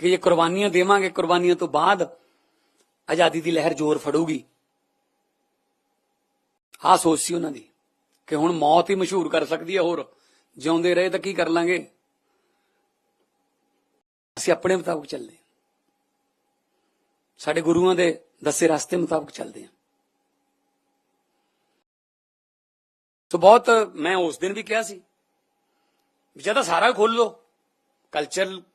ਕਿ ਜੇ ਕੁਰਬਾਨੀਆਂ ਦੇਵਾਂਗੇ, ਕੁਰਬਾਨੀਆਂ ਤੋਂ ਬਾਅਦ ਆਜ਼ਾਦੀ ਦੀ ਲਹਿਰ ਜ਼ੋਰ ਫੜੂਗੀ। ਆਹ ਸੋਚ ਸੀ ਉਹਨਾਂ ਦੀ ਕਿ ਹੁਣ ਮੌਤ ਹੀ ਮਸ਼ਹੂਰ ਕਰ ਸਕਦੀ ਹੈ ਹੋਰ। ਜਿਉਂਦੇ ਰਹੇ ਤਾਂ ਕੀ ਕਰ ਲਾਂਗੇ? ਅਸੀਂ ਆਪਣੇ ਮੁਤਾਬਕ ਚੱਲਦੇ ਹਾਂ। ਸਾਡੇ ਗੁਰੂਆਂ ਦੇ ਦੱਸੇ ਰਸਤੇ ਮੁਤਾਬਕ ਚੱਲਦੇ ਹਾਂ। ਸੋ ਬਹੁਤ ਮੈਂ ਉਸ ਦਿਨ ਵੀ ਕਿਹਾ ਸੀ ਵੀ ਜਾਂ ਸਾਰਾ ਖੋਲ ਲੋ ਕਲਚਰ